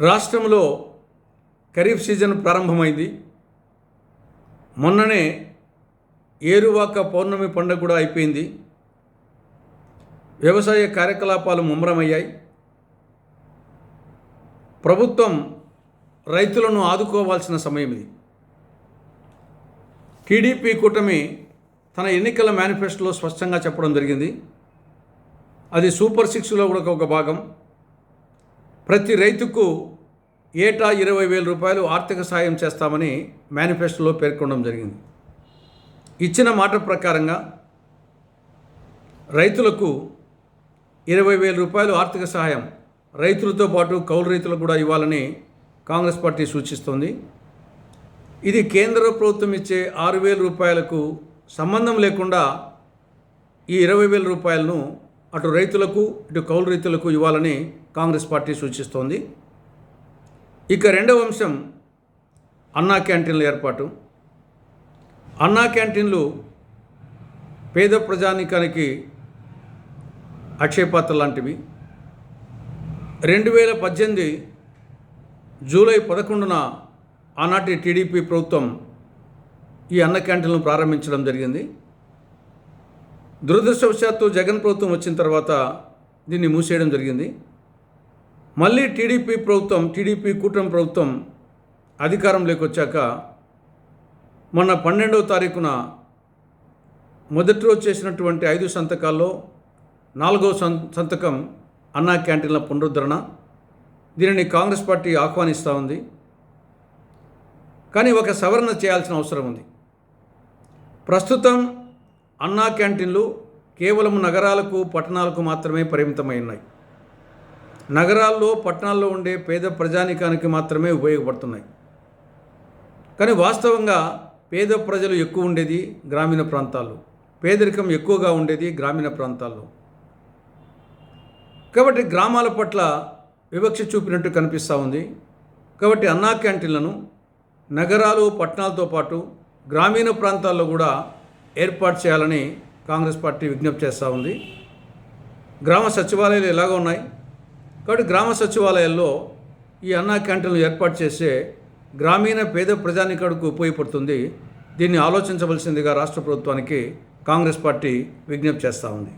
రాష్ట్రంలో ఖరీఫ్ సీజన్ ప్రారంభమైంది. మొన్ననే ఏరువాక పౌర్ణమి పండుగ కూడా అయిపోయింది. వ్యవసాయ కార్యకలాపాలు ముమ్మరమయ్యాయి. ప్రభుత్వం రైతులను ఆదుకోవాల్సిన సమయం ఇది. టీడీపీ కూటమి తన ఎన్నికల మేనిఫెస్టోలో స్పష్టంగా చెప్పడం జరిగింది. అది సూపర్ సిక్స్లో కూడా ఒక భాగం. ప్రతి రైతుకు ఏటా ఇరవై వేల రూపాయలు ఆర్థిక సాయం చేస్తామని మేనిఫెస్టోలో పేర్కొనడం జరిగింది. ఇచ్చిన మాట ప్రకారంగా రైతులకు ఇరవై వేల రూపాయలు ఆర్థిక సహాయం రైతులతో పాటు కౌలు రైతులకు కూడా ఇవ్వాలని కాంగ్రెస్ పార్టీ సూచిస్తోంది. ఇది కేంద్ర ప్రభుత్వం ఇచ్చే ఆరు వేల రూపాయలకు సంబంధం లేకుండా ఈ ఇరవై వేల రూపాయలను అటు రైతులకు ఇటు కౌలు రైతులకు ఇవ్వాలని కాంగ్రెస్ పార్టీ సూచిస్తోంది. ఇక రెండవ అంశం అన్నా క్యాంటీన్ల ఏర్పాటు. అన్నా క్యాంటీన్లు పేద ప్రజానికానికి అక్షయపాత్ర లాంటివి. రెండు వేల పద్దెనిమిది జూలై పదకొండున ఆనాటి టీడీపీ ప్రభుత్వం ఈ అన్న క్యాంటీన్లను ప్రారంభించడం జరిగింది. దురదృష్టవశాత్తు జగన్ ప్రభుత్వం వచ్చిన తర్వాత దీన్ని మూసేయడం జరిగింది. మళ్ళీ టీడీపీ ప్రభుత్వం టీడీపీ కూటమి ప్రభుత్వం అధికారంలోకి వచ్చాక మొన్న పన్నెండవ తారీఖున మొదటి రోజు చేసినటువంటి ఐదు సంతకాల్లో నాలుగవ సంతకం అన్నా క్యాంటీన్ల పునరుద్ధరణ. దీనిని కాంగ్రెస్ పార్టీ ఆహ్వానిస్తూ ఉంది. కానీ ఒక సవరణ చేయాల్సిన అవసరం ఉంది. ప్రస్తుతం అన్నా క్యాంటీన్లు కేవలం నగరాలకు పట్టణాలకు మాత్రమే పరిమితమై ఉన్నాయి. నగరాల్లో పట్టణాల్లో ఉండే పేద ప్రజానికానికి మాత్రమే ఉపయోగపడుతున్నాయి. కానీ వాస్తవంగా పేద ప్రజలు ఎక్కువ ఉండేది గ్రామీణ ప్రాంతాల్లో. పేదరికం ఎక్కువగా ఉండేది గ్రామీణ ప్రాంతాల్లో. కాబట్టి గ్రామాల పట్ల వివక్ష చూపినట్టు కనిపిస్తూ ఉంది. కాబట్టి అన్నా క్యాంటీన్లను నగరాలు పట్టణాలతో పాటు గ్రామీణ ప్రాంతాల్లో కూడా ఏర్పాటు చేయాలని కాంగ్రెస్ పార్టీ విజ్ఞప్తి చేస్తూ ఉంది. గ్రామ సచివాలయాలు ఎలాగ ఉన్నాయి? కాబట్టి గ్రామ సచివాలయాల్లో ఈ అన్నా క్యాంటీన్లు ఏర్పాటు చేసే గ్రామీణ పేద ప్రజానికుడికి ఉపయోగపడుతుంది. దీన్ని ఆలోచించవలసిందిగా రాష్ట్ర ప్రభుత్వానికి కాంగ్రెస్ పార్టీ విజ్ఞప్తి చేస్తూ ఉంది.